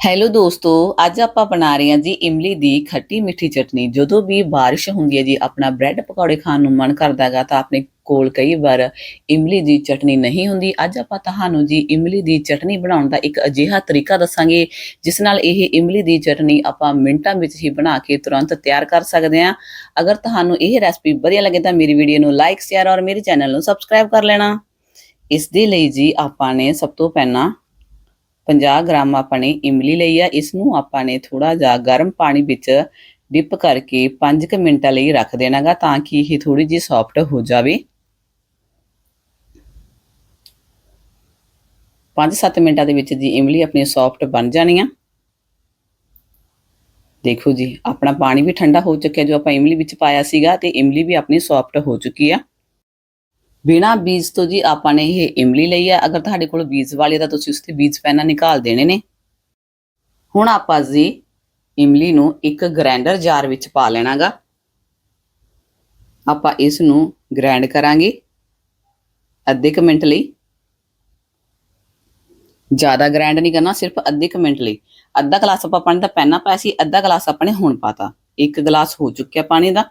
Hello ਦੋਸਤੋ, ਅੱਜ ਆਪਾਂ ਬਣਾ ਰਹੇ ਹਾਂ ਜੀ ਇਮਲੀ ਦੀ ਖੱਟੀ ਮਿੱਠੀ ਚਟਨੀ। ਜਦੋਂ ਵੀ ਬਾਰਿਸ਼ ਹੁੰਦੀ ਹੈ ਜੀ, ਆਪਣਾ ਬ੍ਰੈਡ ਪਕੌੜੇ ਖਾਣ ਨੂੰ ਮਨ ਕਰਦਾਗਾ ਤਾਂ ਆਪਣੇ ਕੋਲ ਕਈ ਵਾਰ ਇਮਲੀ ਦੀ ਚਟਨੀ ਨਹੀਂ ਹੁੰਦੀ। ਅੱਜ ਆਪਾਂ ਤੁਹਾਨੂੰ ਜੀ ਇਮਲੀ ਦੀ ਚਟਨੀ ਬਣਾਉਣ ਦਾ ਇੱਕ ਅਜਿਹਾ ਤਰੀਕਾ ਦੱਸਾਂਗੇ, ਜਿਸ ਨਾਲ ਇਹ ਇਮਲੀ ਦੀ ਚਟਨੀ ਆਪਾਂ ਮਿੰਟਾਂ ਵਿੱਚ ਹੀ ਬਣਾ ਕੇ ਤੁਰੰਤ ਤਿਆਰ ਕਰ ਸਕਦੇ ਹਾਂ। ਅਗਰ ਤੁਹਾਨੂੰ ਇਹ ਰੈਸਪੀ ਵਧੀਆ ਲੱਗੇ ਤਾਂ ਮੇਰੀ ਵੀਡੀਓ ਨੂੰ ਲਾਈਕ ਸ਼ੇਅਰ ਔਰ ਮੇਰੇ ਚੈਨਲ ਨੂੰ ਸਬਸਕ੍ਰਾਈਬ ਕਰ ਲੈਣਾ। ਇਸ ਦੇ ਲਈ ਜੀ ਆਪਾਂ ਨੇ ਸਭ ਤੋਂ ਪਹਿਲਾਂ 50 ਗ੍ਰਾਮ ਆਪਾਂ ਨੇ ਇਮਲੀ ਲਈ ਆ। ਇਸ ਨੂੰ ਆਪਾਂ ਨੇ ਥੋੜਾ ਜਿਹਾ ਗਰਮ ਪਾਣੀ ਵਿੱਚ ਡਿਪ ਕਰਕੇ 5 ਮਿੰਟਾਂ ਲਈ ਰੱਖ ਦੇਣਾਗਾ ਤਾਂ ਕਿ ਇਹ ਥੋੜੀ ਜਿਹੀ ਸੌਫਟ ਹੋ ਜਾਵੇ। 5-7 ਮਿੰਟਾਂ ਦੇ ਵਿੱਚ ਜੀ ਇਮਲੀ ਆਪਣੀ ਸੌਫਟ ਬਣ ਜਾਣੀ ਆ। ਦੇਖੋ ਜੀ, ਆਪਣਾ ਪਾਣੀ ਵੀ ਠੰਡਾ ਹੋ ਚੁੱਕਿਆ ਜੋ ਆਪਾਂ ਇਮਲੀ ਵਿੱਚ ਪਾਇਆ ਸੀਗਾ ਤੇ ਇਮਲੀ ਵੀ ਆਪਣੀ ਸੌਫਟ ਹੋ ਚੁੱਕੀ ਆ। ਬਿਨਾ ਬੀਜ ਤੋਂ ਜੀ ਆਪਾਂ ਨੇ ਇਹ ਇਮਲੀ ਲਈ ਹੈ। ਅਗਰ ਤੁਹਾਡੇ ਕੋਲ ਬੀਜ ਵਾਲੀ ਤਾਂ ਤੁਸੀਂ ਉਸ ਤੇ ਬੀਜ ਪਹਿਲਾਂ ਨਿਕਾਲ ਦੇਣੇ ਨੇ। ਹੁਣ ਆਪਾਂ ਜੀ ਇਮਲੀ ਨੂੰ ਇੱਕ ਗ੍ਰਾਈਂਡਰ ਜਾਰ ਵਿੱਚ ਪਾ ਲੈਣਾਗਾ। ਆਪਾਂ ਇਸ ਨੂੰ ਗ੍ਰਾਈਂਡ ਕਰਾਂਗੇ। ਅੱਧੇ ਕੁ ਮਿੰਟ ਲਈ। ਜ਼ਿਆਦਾ ਗ੍ਰਾਈਂਡ ਨਹੀਂ ਕਰਨਾ, ਸਿਰਫ ਅੱਧੇ ਕੁ ਮਿੰਟ ਲਈ। ਅੱਧਾ ਗਲਾਸ ਆਪਾਂ ਪਾਣੀ ਦਾ ਪਹਿਲਾਂ ਪਾਇਆ ਸੀ, ਅੱਧਾ ਗਲਾਸ ਆਪਾਂ ਨੇ ਹੁਣ ਪਾਤਾ। ਇੱਕ ਗਲਾਸ ਹੋ ਚੁੱਕਿਆ ਪਾਣੀ ਦਾ।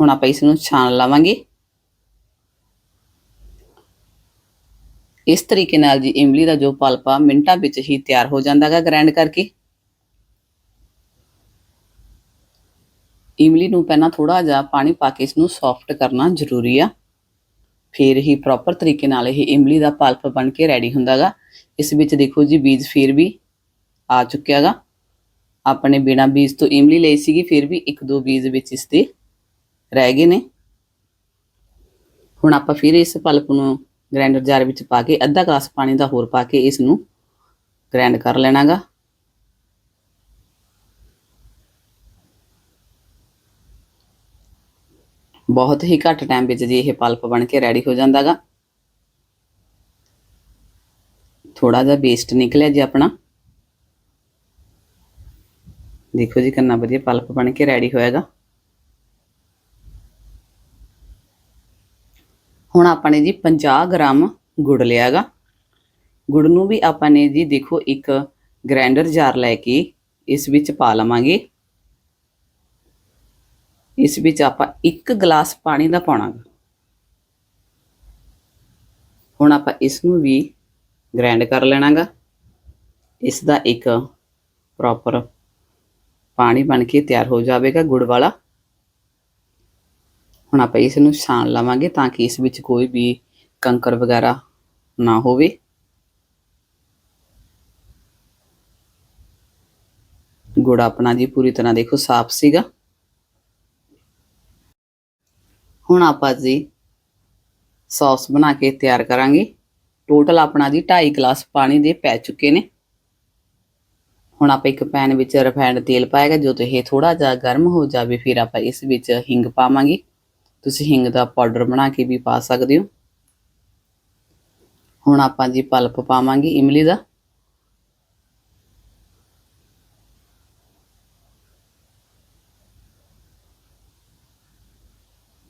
ਹੁਣ ਆਪਾਂ ਇਸ ਨੂੰ ਛਾਣ ਲਵਾਂਗੇ। ਇਸ ਤਰੀਕੇ ਨਾਲ ਜੀ ਇਮਲੀ ਦਾ ਜੋ ਪਲਪ ਆ ਮਿੰਟਾਂ ਵਿੱਚ ਹੀ ਤਿਆਰ ਹੋ ਜਾਂਦਾ ਜਾਂਦਾਗਾ ਗ੍ਰਾਈਂਡ ਕਰਕੇ। ਇਮਲੀ ਨੂੰ ਪਹਿਲਾਂ ਥੋੜਾ ਜਿਹਾ ਪਾਣੀ ਪਾ ਕੇ ਇਸ ਨੂੰ ਸੌਫਟ ਕਰਨਾ ਜ਼ਰੂਰੀ ਆ। ਫਿਰ ਹੀ ਪ੍ਰੋਪਰ ਤਰੀਕੇ ਨਾਲ ਇਹ ਇਮਲੀ ਦਾ ਪਲਪ ਬਣ ਕੇ ਰੈਡੀ ਹੁੰਦਾਗਾ ਇਸ ਵਿੱਚ ਦੇਖੋ ਜੀ ਬੀਜ ਫਿਰ ਵੀ ਆ ਚੁੱਕਿਆਗਾ ਆਪਣੇ ਬਿਨਾ ਬੀਜ ਤੋਂ ਇਮਲੀ ਲਈ ਸੀਗੀ, ਫਿਰ ਵੀ ਇੱਕ ਦੋ ਬੀਜ ਵਿੱਚ ਇਸ ਦੇ ਰਹਿ ਗਏ ਨੇ। ਹੁਣ ਆਪਾਂ ਫਿਰ ਇਸ ਪਲਪ ਨੂੰ ਗ੍ਰਾਈਂਡਰ ਜਾਰ ਵਿੱਚ ਪਾ ਕੇ ਅੱਧਾ ਗਲਾਸ ਪਾਣੀ ਦਾ ਹੋਰ ਪਾ ਕੇ ਇਸ ਨੂੰ ਗ੍ਰਾਈਂਡ ਕਰ ਲੈਣਾਗਾ। ਬਹੁਤ ਹੀ ਘੱਟ ਟਾਈਮ ਵਿੱਚ ਜੀ ਇਹ ਪਲਪ ਬਣ ਕੇ ਰੈਡੀ ਹੋ ਜਾਂਦਾਗਾ। ਥੋੜਾ ਜਿਹਾ ਵੇਸਟ ਨਿਕਲਿਆ ਜੀ ਆਪਣਾ। ਦੇਖੋ ਜੀ ਕਿੰਨਾ ਵਧੀਆ ਪਲਪ ਬਣ ਕੇ ਰੈਡੀ ਹੋਏਗਾ ਹੁਣ ਆਪਾਂ ਨੇ ਜੀ 50 ਗ੍ਰਾਮ ਗੁੜ ਲਿਆਗਾ। ਗੁੜ ਨੂੰ ਵੀ ਆਪਾਂ ਨੇ ਜੀ ਦੇਖੋ ਇੱਕ ਗ੍ਰਾਈਂਡਰ ਜਾਰ ਲੈ ਕੇ ਇਸ ਵਿੱਚ ਪਾ ਲਵਾਂਗੇ। ਇਸ ਵਿੱਚ ਆਪਾਂ 1 ਗਲਾਸ ਪਾਣੀ ਦਾ ਪਾਉਣਾ ਹੁਣ ਆਪਾਂ ਇਸ ਨੂੰ ਵੀ ਗ੍ਰਾਈਂਡ ਕਰ ਲੈਣਾਗਾ। ਇਸ ਦਾ ਇੱਕ ਪ੍ਰੋਪਰ ਪਾਣੀ ਬਣ ਕੇ ਤਿਆਰ ਹੋ ਜਾਵੇਗਾ ਗੁੜ ਵਾਲਾ। ਹੁਣ ਆਪਾਂ ਇਸ ਨੂੰ ਛਾਣ ਲਵਾਂਗੇ ਤਾਂ ਕਿ ਇਸ ਵਿੱਚ ਕੋਈ ਵੀ ਕੰਕਰ ਵਗੈਰਾ ਨਾ ਹੋਵੇ। ਗੁੜ ਆਪਣਾ ਜੀ ਪੂਰੀ ਤਰ੍ਹਾਂ ਦੇਖੋ ਸਾਫ਼ ਸੀਗਾ। ਹੁਣ ਆਪਾਂ ਜੀ ਸੌਸ ਬਣਾ ਕੇ ਤਿਆਰ ਕਰਾਂਗੇ। ਟੋਟਲ ਆਪਣਾ ਜੀ 2.5 ਗਲਾਸ ਪਾਣੀ ਦੇ ਪੈ ਚੁੱਕੇ ਨੇ। ਹੁਣ ਆਪਾਂ ਇੱਕ ਪੈਨ ਵਿੱਚ ਰਿਫਾਈਨਡ ਤੇਲ ਪਾਏਗਾ ਜਦੋਂ ਇਹ ਥੋੜਾ ਜਿਹਾ ਗਰਮ ਹੋ ਜਾਵੇ, ਫਿਰ ਆਪਾਂ ਇਸ ਵਿੱਚ ਹਿੰਗ ਪਾਵਾਂਗੇ। ਤੁਸੀਂ ਹਿੰਗ ਦਾ ਪਾਊਡਰ ਬਣਾ ਕੇ ਵੀ ਪਾ ਸਕਦੇ ਹੋ। ਹੁਣ ਆਪਾਂ ਜੀ ਪਲਪ ਪਾਵਾਂਗੇ ਇਮਲੀ ਦਾ।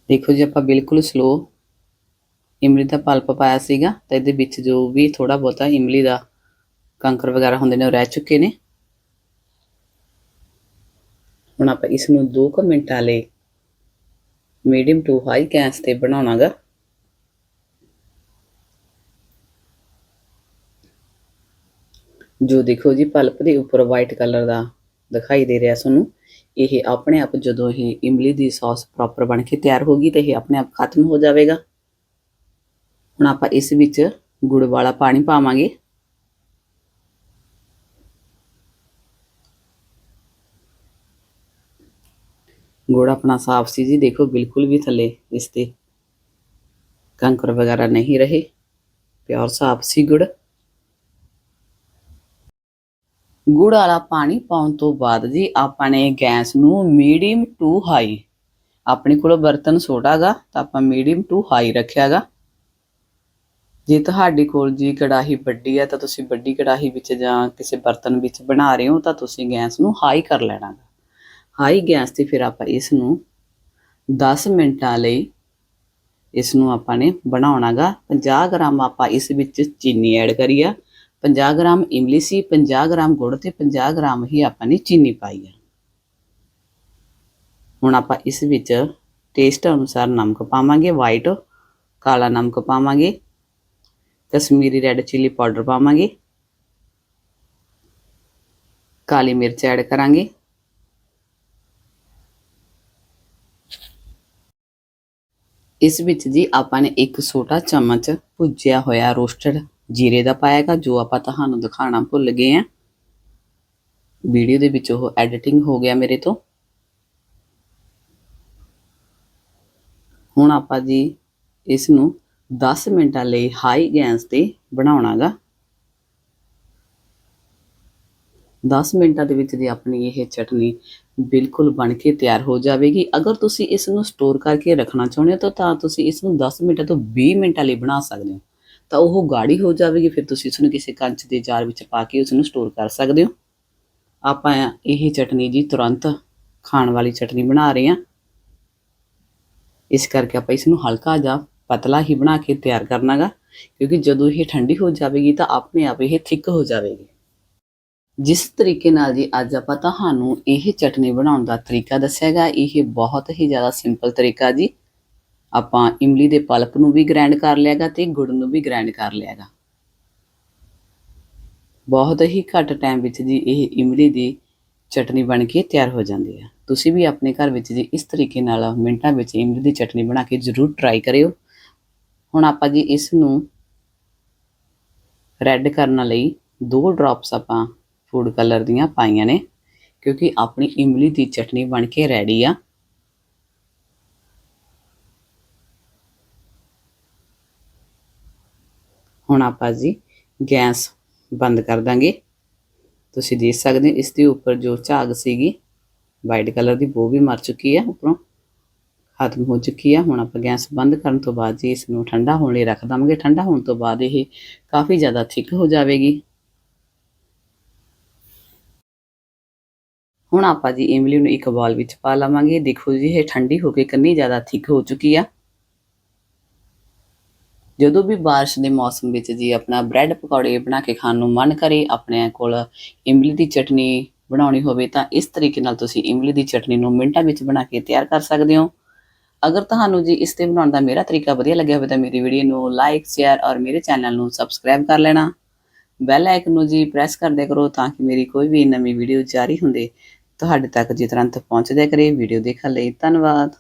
ਦੇਖੋ ਜੀ ਆਪਾਂ ਬਿਲਕੁਲ ਸਲੋ ਇਮਲੀ ਦਾ ਪਲਪ ਪਾਇਆ ਸੀਗਾ ਤਾਂ ਇਹਦੇ ਵਿੱਚ ਜੋ ਵੀ ਥੋੜਾ ਬਹੁਤਾ ਇਮਲੀ ਦਾ ਕੰਕਰ ਵਗੈਰਾ ਹੁੰਦੇ ਨੇ ਉਹ ਰਹਿ ਚੁੱਕੇ ਨੇ। ਹੁਣ ਆਪਾਂ ਇਸ ਨੂੰ 2 ਕੁ ਮਿੰਟਾਂ ਲਈ ਮੀਡੀਅਮ ਟੂ ਹਾਈ ਗੈਸ ਤੇ ਬਣਾਉਣਾਗਾ ਜੋ ਦੇਖੋ ਜੀ, ਪਲਪ ਦੇ ਉੱਪਰ ਵਾਈਟ ਕਲਰ ਦਾ ਦਿਖਾਈ ਦੇ ਰਿਹਾ ਤੁਹਾਨੂੰ ਇਹ ਆਪਣੇ ਆਪ ਜਦੋਂ ਇਹ ਇਮਲੀ ਦੀ ਸੌਸ ਪ੍ਰੋਪਰ ਬਣ ਕੇ ਤਿਆਰ ਹੋ ਗਈ ਤੇ ਇਹ ਆਪਣੇ ਆਪ ਖਤਮ ਹੋ ਜਾਵੇਗਾ। ਹੁਣ ਆਪਾਂ ਇਸ ਵਿੱਚ ਗੁੜ ਵਾਲਾ ਪਾਣੀ ਪਾਵਾਂਗੇ। ਗੁੜ ਆਪਣਾ ਸਾਫ਼ ਸੀ ਜੀ। ਦੇਖੋ, ਬਿਲਕੁਲ ਵੀ ਥੱਲੇ ਇਸ ਤੇ ਕੰਕਰ ਵਗੈਰਾ ਨਹੀਂ ਰਹੇ। ਪਿਓਰ ਸਾਫ਼ ਸੀ ਗੁੜ। ਗੁੜ ਵਾਲਾ ਪਾਣੀ ਪਾਉਣ ਤੋਂ ਬਾਅਦ ਜੀ ਆਪਾਂ ਨੇ ਗੈਸ ਨੂੰ ਮੀਡੀਅਮ ਟੂ ਹਾਈ, ਆਪਣੇ ਕੋਲ ਬਰਤਨ ਛੋਟਾਗਾ ਤਾਂ ਆਪਾਂ ਮੀਡੀਅਮ ਟੂ ਹਾਈ ਰੱਖਿਆਗਾ। ਜੇ ਤੁਹਾਡੇ ਕੋਲ ਜੀ ਕੜਾਹੀ ਵੱਡੀ ਹੈ ਤਾਂ ਤੁਸੀਂ ਵੱਡੀ ਕੜਾਹੀ ਵਿੱਚ ਜਾਂ ਕਿਸੇ ਬਰਤਨ ਵਿੱਚ ਬਣਾ ਰਹੇ ਹੋ ਤਾਂ ਤੁਸੀਂ ਗੈਸ ਨੂੰ ਹਾਈ ਕਰ ਲੈਣਾ ਹਾਈ ਗੈਸ ਤੇ ਫਿਰ ਆਪਾਂ ਇਸ ਨੂੰ 10 ਮਿੰਟਾਂ ਲਈ ਇਸ ਨੂੰ ਆਪਾਂ ਨੇ ਬਣਾਉਣਾਗਾ। 50 ਗ੍ਰਾਮ ਆਪਾਂ ਇਸ ਵਿੱਚ ਚੀਨੀ ਐਡ ਕਰੀ ਆ। 50 ਗ੍ਰਾਮ ਇਮਲੀ ਸੀ 50 ਗ੍ਰਾਮ ਗੁੜ ਤੇ 50 ਗ੍ਰਾਮ ਹੀ ਆਪਾਂ ਨੇ ਚੀਨੀ ਪਾਈ ਆ। ਹੁਣ ਆਪਾਂ ਇਸ ਵਿੱਚ ਟੇਸਟ ਅਨੁਸਾਰ ਨਮਕ ਪਾਵਾਂਗੇ, ਵਾਈਟ, ਕਾਲਾ ਨਮਕ ਪਾਵਾਂਗੇ, ਕਸ਼ਮੀਰੀ ਰੈੱਡ ਚਿੱਲੀ ਪਾਊਡਰ ਪਾਵਾਂਗੇ, ਕਾਲੀ ਮਿਰਚ ਐਡ ਕਰਾਂਗੇ। ਇਸ ਵਿੱਚ ਜੀ ਆਪਾਂ ਨੇ ਇੱਕ ਛੋਟਾ ਚਮਚ ਭੁੱਜਿਆ ਹੋਇਆ ਰੋਸਟਡ ਜੀਰੇ ਦਾ ਪਾਇਆਗਾ ਜੋ ਆਪਾਂ ਤੁਹਾਨੂੰ ਦਿਖਾਣਾ ਭੁੱਲ ਗਏ ਆ। ਵੀਡੀਓ ਦੇ ਵਿੱਚ ਉਹ ਐਡੀਟਿੰਗ ਹੋ ਗਿਆ ਮੇਰੇ ਤੋਂ। ਹੁਣ ਆਪਾਂ ਜੀ ਇਸ ਨੂੰ 10 ਮਿੰਟਾਂ ਲਈ ਹਾਈ ਗੈਸ ਤੇ ਬਣਾਉਣਾਗਾ 10 ਮਿੰਟਾਂ ਦੇ ਵਿੱਚ ਦੀ ਆਪਣੀ ਇਹ ਚਟਨੀ ਬਿਲਕੁਲ ਬਣ ਕੇ ਤਿਆਰ ਹੋ ਜਾਵੇਗੀ। ਅਗਰ ਤੁਸੀਂ ਇਸ ਨੂੰ ਸਟੋਰ ਕਰਕੇ ਰੱਖਣਾ ਚਾਹੁੰਦੇ ਹੋ ਤਾਂ ਤੁਸੀਂ ਇਸ ਨੂੰ 10 ਮਿੰਟਾਂ ਤੋਂ 20 ਮਿੰਟਾਂ ਲਈ ਬਣਾ ਸਕਦੇ ਹੋ। ਤਾਂ ਉਹ ਗਾੜੀ ਹੋ ਜਾਵੇਗੀ, ਫਿਰ ਤੁਸੀਂ ਇਸ ਨੂੰ ਕਿਸੇ ਕੰਚ ਦੇ ਜਾਰ ਵਿੱਚ ਪਾ ਕੇ ਉਸ ਨੂੰ ਸਟੋਰ ਕਰ ਸਕਦੇ ਹੋ। ਆਪਾਂ ਇਹ ਚਟਨੀ ਜੀ ਤੁਰੰਤ ਖਾਣ ਵਾਲੀ ਚਟਨੀ ਬਣਾ ਰਹੇ ਹਾਂ। ਇਸ ਕਰਕੇ ਆਪਾਂ ਇਸ ਨੂੰ ਹਲਕਾ ਜਾਂ ਪਤਲਾ ਹੀ ਬਣਾ ਕੇ ਤਿਆਰ ਕਰਨਾਗਾ ਕਿਉਂਕਿ ਜਦੋਂ ਇਹ ਠੰਡੀ ਹੋ ਜਾਵੇਗੀ ਤਾਂ ਆਪਣੇ ਆਪ ਇਹ ਥਿੱਕ ਹੋ ਜਾਵੇਗੀ। ਜਿਸ ਤਰੀਕੇ ਨਾਲ ਜੀ ਅੱਜ ਆਪਾਂ ਤੁਹਾਨੂੰ ਇਹ ਚਟਨੀ ਬਣਾਉਣ ਦਾ ਤਰੀਕਾ ਦੱਸਿਆਗਾ, ਇਹ ਬਹੁਤ ਹੀ ਜ਼ਿਆਦਾ ਸਿੰਪਲ ਤਰੀਕਾ ਜੀ। ਆਪਾਂ ਇਮਲੀ ਦੇ ਪਲਪ ਨੂੰ ਵੀ ਗ੍ਰਾਈਂਡ ਕਰ ਲਿਆਗਾ ਤੇ ਗੁੜ ਨੂੰ ਵੀ ਗ੍ਰਾਈਂਡ ਕਰ ਲਿਆਗਾ। ਬਹੁਤ ਹੀ ਘੱਟ ਟਾਈਮ ਵਿੱਚ ਜੀ ਇਹ ਇਮਲੀ ਦੀ ਚਟਨੀ ਬਣ ਕੇ ਤਿਆਰ ਹੋ ਜਾਂਦੀ ਹੈ ਤੁਸੀਂ ਵੀ ਆਪਣੇ ਘਰ ਵਿੱਚ ਜੀ ਇਸ ਤਰੀਕੇ ਨਾਲ ਮਿੰਟਾਂ ਵਿੱਚ ਇਮਲੀ ਦੀ ਚਟਨੀ ਬਣਾ ਕੇ ਜ਼ਰੂਰ ਟਰਾਈ ਕਰਿਓ। ਹੁਣ ਆਪਾਂ ਜੀ ਇਸ ਨੂੰ ਰੈੱਡ ਕਰਨ ਲਈ ਦੋ ਡ੍ਰੌਪਸ ਆਪਾਂ ਫੂਡ ਕਲਰ ਦੀਆਂ ਪਾਈਆਂ ਨੇ, ਕਿਉਂਕਿ ਆਪਣੀ ਇਮਲੀ ਦੀ ਚਟਨੀ ਬਣ ਕੇ ਰੈਡੀ ਆ। ਹੁਣ ਆਪਾਂ ਜੀ ਗੈਸ ਬੰਦ ਕਰ ਦਾਂਗੇ। ਤੁਸੀਂ ਦੇਖ ਸਕਦੇ ਹੋ, ਇਸ ਦੇ ਉੱਪਰ ਜੋ ਝਾਗ ਸੀਗੀ ਵਾਈਟ ਕਲਰ ਦੀ, ਉਹ ਵੀ ਮਰ ਚੁੱਕੀ ਹੈ ਉੱਪਰੋਂ। ਖਤਮ ਹੋ ਚੁੱਕੀ ਆ। ਹੁਣ ਆਪਾਂ ਗੈਸ ਬੰਦ ਕਰਨ ਤੋਂ ਬਾਅਦ ਜੀ ਇਸ ਨੂੰ ਠੰਡਾ ਹੋਣ ਲਈ ਰੱਖ ਦਵਾਂਗੇ ਠੰਡਾ ਹੋਣ ਤੋਂ ਬਾਅਦ ਇਹ ਕਾਫੀ ਜ਼ਿਆਦਾ ਥਿਕ ਹੋ ਜਾਵੇਗੀ। ਹੁਣ ਆਪਾਂ ਜੀ ਇਮਲੀ ਨੂੰ ਇੱਕ ਬਾਲ ਵਿੱਚ ਪਾ ਲਵਾਂਗੇ। ਦੇਖੋ ਜੀ, ਇਹ ਠੰਡੀ ਹੋ ਕੇ ਕਿੰਨੀ ਜ਼ਿਆਦਾ ਥਿਕ ਹੋ ਚੁੱਕੀ ਆ। ਜਦੋਂ ਵੀ ਬਾਰਿਸ਼ ਦੇ ਮੌਸਮ ਵਿੱਚ ਜੀ ਆਪਣਾ ਬ੍ਰੈਡ ਪਕੌੜੇ ਬਣਾ ਕੇ ਖਾਣ ਨੂੰ ਮਨ ਕਰੇ, ਆਪਣੇ ਕੋਲ ਇਮਲੀ ਦੀ ਚਟਨੀ ਬਣਾਉਣੀ ਹੋਵੇ, ਤਾਂ ਇਸ ਤਰੀਕੇ ਨਾਲ ਤੁਸੀਂ ਇਮਲੀ ਦੀ ਚਟਨੀ ਨੂੰ ਮਿੰਟਾਂ ਵਿੱਚ ਬਣਾ ਕੇ ਤਿਆਰ ਕਰ ਸਕਦੇ ਹੋ। ਅਗਰ ਤੁਹਾਨੂੰ ਜੀ ਇਸ ਤੇ ਬਣਾਉਣ ਦਾ ਮੇਰਾ ਤਰੀਕਾ ਵਧੀਆ ਲੱਗਿਆ ਹੋਵੇ, ਤਾਂ ਮੇਰੀ ਵੀਡੀਓ ਨੂੰ ਲਾਈਕ ਸ਼ੇਅਰ ਔਰ ਮੇਰੇ ਚੈਨਲ ਨੂੰ ਸਬਸਕ੍ਰਾਈਬ ਕਰ ਲੈਣਾ। ਬੈਲ ਆਈਕਨ ਨੂੰ ਜੀ ਪ੍ਰੈਸ ਕਰ ਕਰੋ, ਤਾਂ ਕਿ ਮੇਰੀ ਕੋਈ ਵੀ ਨਵੀਂ ਵੀਡੀਓ ਜਾਰੀ ਹੁੰਦੇ। ਤੁਹਾਡੇ ਤੱਕ ਜੀ ਤੁਰੰਤ ਪਹੁੰਚਦਿਆ ਕਰੇ ਵੀਡੀਓ ਦੇਖਣ ਲਈ ਧੰਨਵਾਦ।